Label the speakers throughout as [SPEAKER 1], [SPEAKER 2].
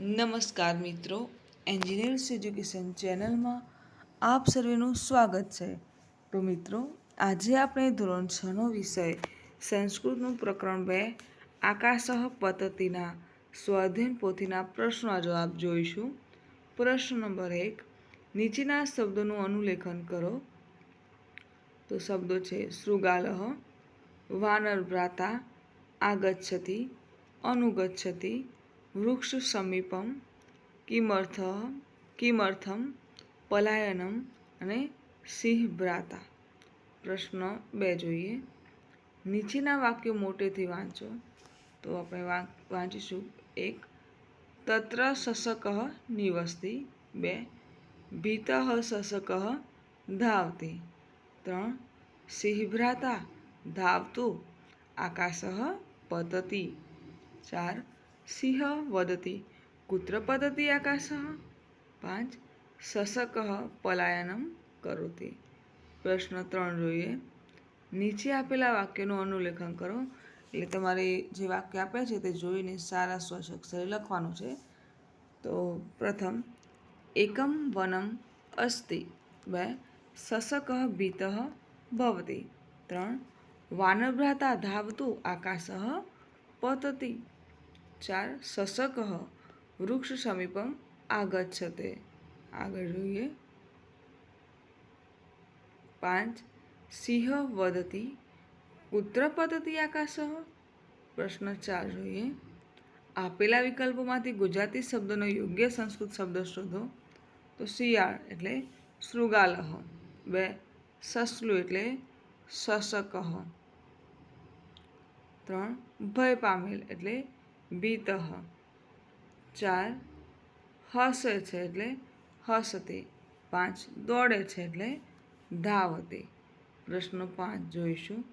[SPEAKER 1] નમસ્કાર મિત્રો, engineers education ચેનલમાં આપ સર્વેનું સ્વાગત છે. તો મિત્રો, આજે આપણે ધોરણ છનો વિષય, સંસ્કૃતનું પ્રકરણ બે, આકાશઃ પદ્ધતિના સ્વાધ્યન પોથીના પ્રશ્નો જવાબ જોઈશું. પ્રશ્ન નંબર એક, નીચેના શબ્દોનું અનુલેખન કરો. તો શબ્દો છે, શૃગાલહ વાનર ભ્રાતા આગચ્છતી, અનુગચ્છતિ વૃક્ષ સમીપમ કિમર્થ, કિમર્થમ, પલાયનમ અને સિંહ ભ્રાતા પ્રશ્ન બે જોઈએ. નીચેના વાક્યો મોટેથી વાંચો. તો આપણે વાંચીશું. એક, તત્ર શશક નિવસતી. બે, ભીત શશક ધાવતી. ત્રણ, સિંહભ્રાતા ધાવતું, આકાશ પતતી. ચાર સિંહ વદતી કુત્ર પતતી આકાશ પાંચ શશક પલાયનમ કરોતી પ્રશ્ન ત્રણ જોઈએ। નીચે આપેલા વાક્યનું અનુલેખન કરો, એટલે તમારે જે વાક્ય આપ્યા છે તે જોઈને સારા સ્વચ્છ લખવાનું છે. તો પ્રથમ, એકમ વનમ અસ્તિ, બે, શશક ભીત ભવતી, ત્રણ વાનભ્રાતા ધાવતું આકાશ પતતી. ચાર શશક વૃક્ષ સમીપમ આગચ્છતે આગળ જોઈએ. પાંચ, સિંહ વદતી, પુત્ર પતતી આકાશ પ્રશ્ન ચાર જોઈએ. આપેલા વિકલ્પોમાંથી ગુજરાતી શબ્દનો યોગ્ય સંસ્કૃત શબ્દ શોધો. તો શિયાળ એટલે શૃગાલહ બે, સસલું એટલે શશક ત્રણ ભય પામેલ એટલે ભીત. ચાર, હસે છે એટલે હસતી. પાંચ, દોડે છે એટલે ધાવતી. પ્રશ્ન પાંચ જોઈશું.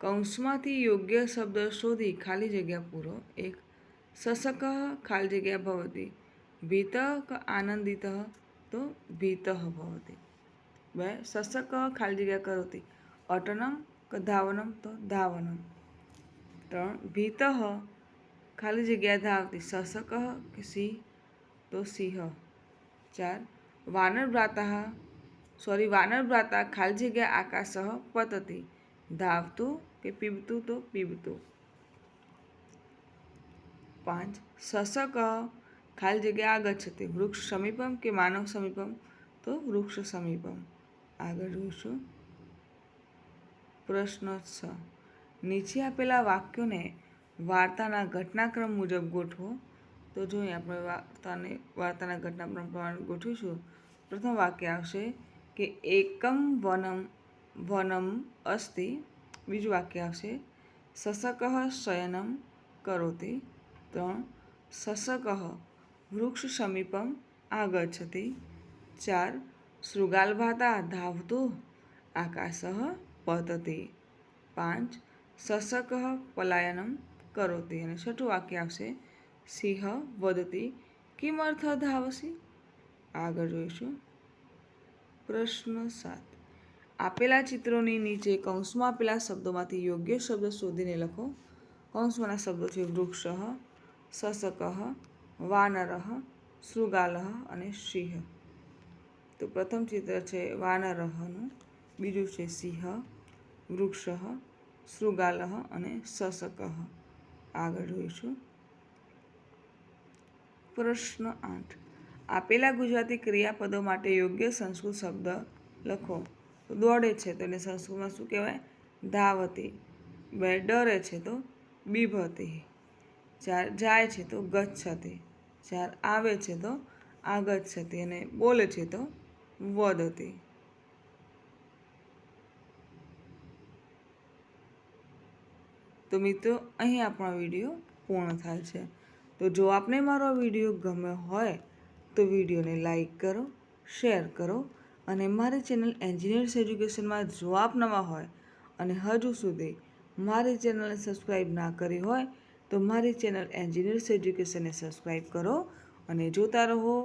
[SPEAKER 1] કૌંસમાંથી યોગ્ય શબ્દ શોધી ખાલી જગ્યા પૂરો. એક શશક ખાલી જગ્યા ભવતી. ભીત આનંદિત તો ભીત ભવતી. બે શશક ખાલી જગ્યા કરોતી. અટનમ ધાવનમ તો ધાવનમ. ત્રણ ભીત ખાલી જગ્યા ધાવતી સસક કે સિંહ તો સિંહ ચાર વાનર ભ્રાતા સોરી વાનર ભ્રાતા ખાલી જગ્યા આકાશ પતતી ધાવતું કે પીબતું તો પીબતું પાંચ સસક ખાલી જગ્યા આગચ્છતી વૃક્ષ સમીપમ કે માનવ સમીપમ તો વૃક્ષ સમીપમ આગળ જોઈશું પ્રશ્ન નીચે આપેલા વાક્યોને વાર્તાના ઘટનાક્રમ મુજબ ગોઠવો. તો જો આપણે વાર્તાને, વાર્તાના ઘટનાક્રમ પ્રમાણે ગોઠવીશું, પ્રથમ વાક્ય આવશે કે એકમ વનમ વનમ અસ્તિ. બીજું વાક્ય આવશે શશક શયનમ કરોતિ. ત્રણ શશક વૃક્ષ સમીપમ આગચ્છતિ. ચાર, શૃગાલભાતા ધાવતું, આકાશ પતતી. પાંચ શશક પલાયનમ કરોતી. અને છઠ્ઠું વાક્ય આવશે, સિંહ વદતી. કિમર્થ ધાવસી? આગળ જોઈશું. પ્રશ્ન સાત. આપેલા ચિત્રોની નીચે કૌંસમાં આપેલા શબ્દોમાંથી યોગ્ય શબ્દ શોધીને લખો. કૌંસમાંના શબ્દો છે વૃક્ષ શશક વાનર, શૃગાલ અને સિંહ. તો પ્રથમ ચિત્ર છે વાનરહનું બીજું છે સિંહ, વૃક્ષ. શૃગાલ અને શશક. આગળ જોઈશું. પ્રશ્ન આઠ. આપેલા ગુજરાતી ક્રિયાપદો માટે યોગ્ય સંસ્કૃત શબ્દ લખો. દોડે છે તો એને સંસ્કૃતમાં શું કહેવાય? ધાવતી. બે ડરે છે તો બીભતી. ચાર જાય છે તો ગચ્છતી. ચાર આવે છે તો આગચ્છતી. અને બોલે છે તો વદતી. તો મિત્રો, અહીં આપણો વીડિયો પૂર્ણ થાય છે. તો જો આપને મારો વીડિયો ગમ્યો હોય, તો વિડીયોને લાઈક કરો, શેર કરો અને મારી ચેનલ એન્જિનિયર્સ એજ્યુકેશનમાં જો આપ નવા હોય અને હજુ સુધી મારી ચેનલને સબસ્ક્રાઈબ ના કરી હોય, તો મારી ચેનલ એન્જિનિયર્સ એજ્યુકેશનને સબસ્ક્રાઈબ કરો અને જોતા રહો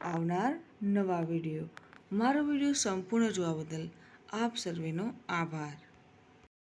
[SPEAKER 1] આવનાર નવા વીડિયો. મારો વીડિયો સંપૂર્ણ જોવા બદલ આપ સર્વેનો આભાર.